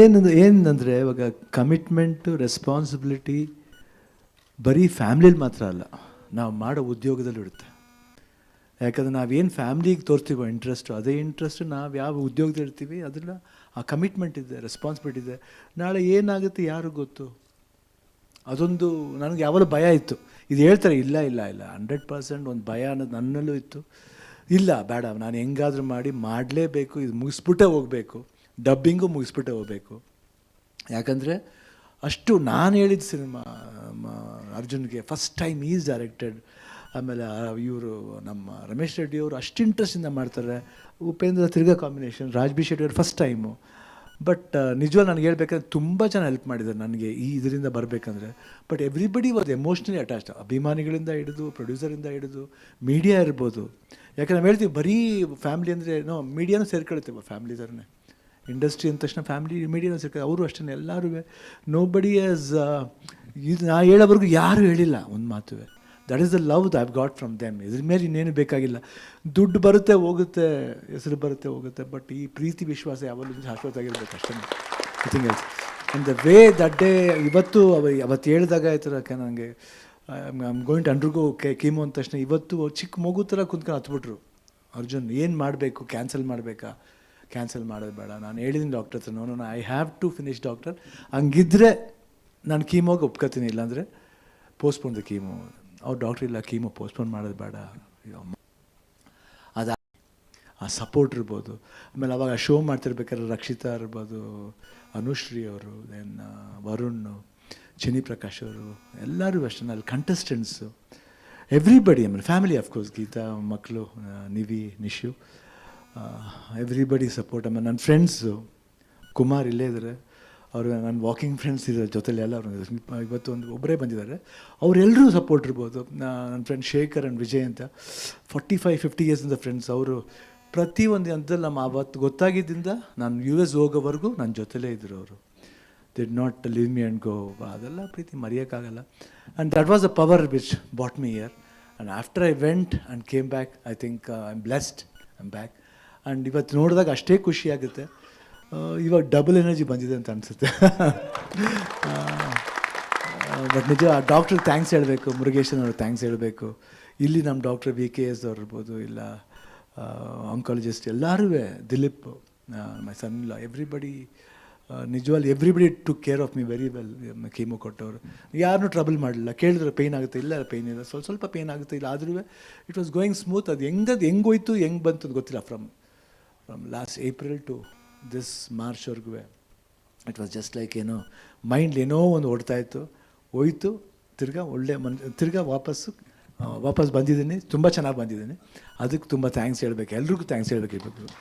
ಏನಂದ್ರೆ ಏನಂದರೆ ಇವಾಗ ಕಮಿಟ್ಮೆಂಟು ರೆಸ್ಪಾನ್ಸಿಬಿಲಿಟಿ ಬರೀ ಫ್ಯಾಮ್ಲಿಲಿ ಮಾತ್ರ ಅಲ್ಲ, ನಾವು ಮಾಡೋ ಉದ್ಯೋಗದಲ್ಲಿ ಇರುತ್ತೆ. ಯಾಕಂದ್ರೆ ನಾವೇನು ಫ್ಯಾಮ್ಲಿಗೆ ತೋರ್ತೀವೋ ಇಂಟ್ರೆಸ್ಟು ಅದೇ ಇಂಟ್ರೆಸ್ಟ್ ನಾವು ಯಾವ ಉದ್ಯೋಗದಲ್ಲಿ ಇರ್ತೀವಿ ಅದನ್ನ ಆ ಕಮಿಟ್ಮೆಂಟ್ ಇದೆ ರೆಸ್ಪಾನ್ಸಿಬಿಲಿಟಿ ಇದೆ. ನಾಳೆ ಏನಾಗುತ್ತೆ ಯಾರು ಗೊತ್ತು? ಅದೊಂದು ನನಗೆ ಯಾವಾಗಲೂ ಭಯ ಇತ್ತು. ಇದು ಹೇಳ್ತಾರೆ, ಇಲ್ಲ ಇಲ್ಲ ಇಲ್ಲ ಹಂಡ್ರೆಡ್ ಪರ್ಸೆಂಟ್ ಒಂದು ಭಯ ಅನ್ನೋದು ನನ್ನಲ್ಲೂ ಇತ್ತು. ಇಲ್ಲ, ಬೇಡ, ನಾನು ಹೆಂಗಾದರೂ ಮಾಡಿ ಮಾಡಲೇಬೇಕು, ಇದು ಮುಗಿಸ್ಬಿಟ್ಟೇ ಹೋಗಬೇಕು. ಡಬ್ಬಿಂಗು ಮುಗಿಸ್ಬಿಟ್ಟು ಹೋಗಬೇಕು. ಯಾಕಂದರೆ ಅಷ್ಟು ನಾನು ಹೇಳಿದ ಸಿನಿಮಾ ಅರ್ಜುನ್ಗೆ ಫಸ್ಟ್ ಟೈಮ್ ಈಸ್ ಡೈರೆಕ್ಟೆಡ್ ಆಮೇಲೆ ಇವರು ನಮ್ಮ ರಮೇಶ್ ರೆಡ್ಡಿ ಅವರು ಅಷ್ಟು ಇಂಟ್ರೆಸ್ಟಿಂದ ಮಾಡ್ತಾರೆ. ಉಪೇಂದ್ರ ತಿರ್ಗಾ ಕಾಂಬಿನೇಷನ್ ರಾಜ್ಬಿ ಶೆಟ್ಟಿ ಅವ್ರು ಫಸ್ಟ್ ಟೈಮು ಬಟ್ ನಿಜವಾಗಿ ನನಗೆ ಹೇಳ್ಬೇಕಂದ್ರೆ ತುಂಬ ಜನ ಹೆಲ್ಪ್ ಮಾಡಿದ್ದಾರೆ ನನಗೆ ಈ ಇದರಿಂದ ಬರಬೇಕಂದ್ರೆ. But everybody was emotionally attached ಅಭಿಮಾನಿಗಳಿಂದ ಹಿಡಿದು ಪ್ರೊಡ್ಯೂಸರಿಂದ ಹಿಡಿದು ಮೀಡಿಯಾ ಇರ್ಬೋದು. ಯಾಕಂದ್ರೆ ನಾವು ಹೇಳ್ತೀವಿ, ಬರೀ ಫ್ಯಾಮ್ಲಿ ಅಂದರೆ ನೋ ಮೀಡಿಯಾನೂ ಸೇರ್ಕೊಳ್ತೇವೆ ಫ್ಯಾಮ್ಲಿ ಥರನೇ ಇಂಡಸ್ಟ್ರಿ ಅಂದ ತಕ್ಷಣ ಫ್ಯಾಮಿಲಿ ಇಮಿಡಿಯೇಟ್ ಸಿಗ್ತದೆ. ಅವರು ಅಷ್ಟೇ ಎಲ್ಲರೂ ನೋ ಬಡಿ ಆಸ್ ಇದು ನಾ ಹೇಳೋವರೆಗೂ ಯಾರೂ ಹೇಳಿಲ್ಲ ಒಂದು ಮಾತುವೆ. That is the love the I've got from them ಇದ್ರ ಮೇಲೆ ಇನ್ನೇನು ಬೇಕಾಗಿಲ್ಲ. ದುಡ್ಡು ಬರುತ್ತೆ, ಹೋಗುತ್ತೆ, ಹೆಸರು ಬರುತ್ತೆ, ಹೋಗುತ್ತೆ. ಬಟ್ ಈ ಪ್ರೀತಿ, ವಿಶ್ವಾಸ ಯಾವಾಗಲೂ ಶಾಶ್ವತವಾಗಿರ್ಬೇಕು ಅಷ್ಟೇ thing else and the way that day ಇವತ್ತು ಅವ, ಅವತ್ತು ಹೇಳಿದಾಗ ಆಯ್ತು ಯಾಕೆ ನನಗೆ ಐಮ್ ಗೋಯಿಂಟ್ ಅಂಡ್ರಿಗೂ ಕೆ ಕೀಮೋ ಅಂದ ತಕ್ಷಣ ಇವತ್ತು ಚಿಕ್ಕ ಮಗು ಥರ ಕುಂತ್ಕೊಂಡು ಹತ್ಬಿಟ್ರು. ಅರ್ಜುನ್, ಏನು ಮಾಡಬೇಕು? ಕ್ಯಾನ್ಸಲ್ ಮಾಡಬೇಕಾ? ಕ್ಯಾನ್ಸಲ್ ಮಾಡೋದು ಬೇಡ. ನಾನು ಹೇಳಿದ್ದೀನಿ ಡಾಕ್ಟರ್ ಹತ್ರ no I have to finish doctor ಹಂಗಿದ್ರೆ ನಾನು ಕೀಮೋಗೆ ಒಪ್ಕೋತೀನಿ, ಇಲ್ಲಾಂದರೆ ಪೋಸ್ಟ್ಪೋನ್ ದ ಕೀಮೋ ಅವ್ರು ಡಾಕ್ಟ್ರ್ ಇಲ್ಲ ಕೀಮೋ ಪೋಸ್ಟ್ಪೋನ್ ಮಾಡೋದು ಬೇಡ. ಅದಾ ಆ ಸಪೋರ್ಟ್ ಇರ್ಬೋದು. ಆಮೇಲೆ ಅವಾಗ ಶೋ ಮಾಡ್ತಿರ್ಬೇಕಾದ್ರೆ ರಕ್ಷಿತಾ ಇರ್ಬೋದು, ಅನುಶ್ರೀ ಅವರು ದೆನ್ ವರುಣ್ ಚಿನಿ ಪ್ರಕಾಶ್ ಅವರು, ಎಲ್ಲರೂ ಅಷ್ಟೇ. ಅಲ್ಲಿ ಕಂಟೆಸ್ಟೆಂಟ್ಸು ಎವ್ರಿಬಡಿ ಆಮೇಲೆ ಫ್ಯಾಮಿಲಿ ಅಫ್ಕೋರ್ಸ್ ಗೀತಾ ಮಕ್ಕಳು ನಿವಿ, ನಿಶು. ಎವ್ರಿಬಡಿ ಸಪೋರ್ಟ್ ಆಮೇಲೆ ನನ್ನ ಫ್ರೆಂಡ್ಸು ಕುಮಾರ್ ಇಲ್ಲೇ ಇದ್ದಾರೆ ಅವರು ನನ್ನ ವಾಕಿಂಗ್ ಫ್ರೆಂಡ್ಸ್ ಇದ್ದಾರೆ ಜೊತೆಲಿ ಎಲ್ಲ ಅವರು ಇವತ್ತು ಒಂದು ಒಬ್ಬರೇ ಬಂದಿದ್ದಾರೆ. ಅವರೆಲ್ಲರೂ ಸಪೋರ್ಟ್ ಇರ್ಬೋದು. ನನ್ನ ಫ್ರೆಂಡ್ ಶೇಖರ್ ಆ್ಯಂಡ್ ವಿಜಯ್ ಅಂತ. ಫಾರ್ಟಿ ಫೈವ್ ಫಿಫ್ಟಿ ಇಯರ್ಸಿಂದ ಫ್ರೆಂಡ್ಸ್ ಅವರು ಪ್ರತಿಯೊಂದು ಹಂತದಲ್ಲಿ ನಮ್ಮ ಅವತ್ತು ಗೊತ್ತಾಗಿದ್ದರಿಂದ ನಾನು ಯು ಎಸ್ ಹೋಗೋವರೆಗೂ ನನ್ನ ಜೊತೆಲೇ ಇದ್ದರು ಅವರು. Did not leave me and go ಅದೆಲ್ಲ ಪ್ರೀತಿ ಮರೆಯೋಕ್ಕಾಗಲ್ಲ. And that was a power which bought me year and after I went and came back I think I am blessed I back and ಇವತ್ತು ನೋಡಿದಾಗ ಅಷ್ಟೇ ಖುಷಿಯಾಗುತ್ತೆ ಇವಾಗ ಡಬಲ್ ಎನರ್ಜಿ ಬಂದಿದೆ ಅಂತ ಅನಿಸುತ್ತೆ. ಬಟ್ ನಿಜ ಡಾಕ್ಟ್ರಿಗೆ ಥ್ಯಾಂಕ್ಸ್ ಹೇಳಬೇಕು, ಮುರುಗೇಶನ್ ಅವ್ರಿಗೆ ಥ್ಯಾಂಕ್ಸ್ ಹೇಳಬೇಕು. ಇಲ್ಲಿ ನಮ್ಮ ಡಾಕ್ಟರ್ ವಿ ಕೆ ಎಸ್ ಅವ್ರು ಇರ್ಬೋದು, ಇಲ್ಲ ಆಂಕಾಲಜಿಸ್ಟ್ ಎಲ್ಲರೂ ದಿಲೀಪ್ ಮೈ ಸನ್ ಇಲ್ಲ everybody ನಿಜವಾಲ್ everybody to care of me very well chemo ಕೊಟ್ಟವರು. ಯಾರನ್ನೂ ಟ್ರಬಲ್ ಮಾಡಲಿಲ್ಲ. ಕೇಳಿದ್ರೆ ಪೇಯ್ನ್ ಆಗುತ್ತೆ, ಇಲ್ಲ ಪೇಯ್ನ್ ಇಲ್ಲ. ಸ್ವಲ್ಪ ಸ್ವಲ್ಪ ಪೇಯ್ನ್ ಆಗುತ್ತೆ, ಇಲ್ಲ, ಆದ್ರೂ ಇಟ್ ವಾಸ್ ಗೋಯಿಂಗ್ ಸ್ಮೂತ್ ಅದು ಹೆಂಗದು, ಹೆಂಗೆ ಹೋಯ್ತು, ಹೆಂಗೆ ಬಂತು ಗೊತ್ತಿಲ್ಲ from from last April to this ಮಾರ್ಚ್ವರೆಗೂ it was just like ಏನೋ ಮೈಂಡ್ ಏನೋ ಒಂದು ಓಡ್ತಾ ಇತ್ತು, ಹೋಯ್ತು, ತಿರ್ಗಾ ಒಳ್ಳೆ ಮನ್, ತಿರ್ಗಾ ವಾಪಸ್ಸು ವಾಪಸ್ ಬಂದಿದ್ದೀನಿ, ತುಂಬ ಚೆನ್ನಾಗಿ ಬಂದಿದ್ದೀನಿ. ಅದಕ್ಕೆ ತುಂಬ ಥ್ಯಾಂಕ್ಸ್ ಹೇಳಬೇಕು, ಎಲ್ರಿಗೂ ಥ್ಯಾಂಕ್ಸ್ ಹೇಳಬೇಕು ಇಬ್ಬರು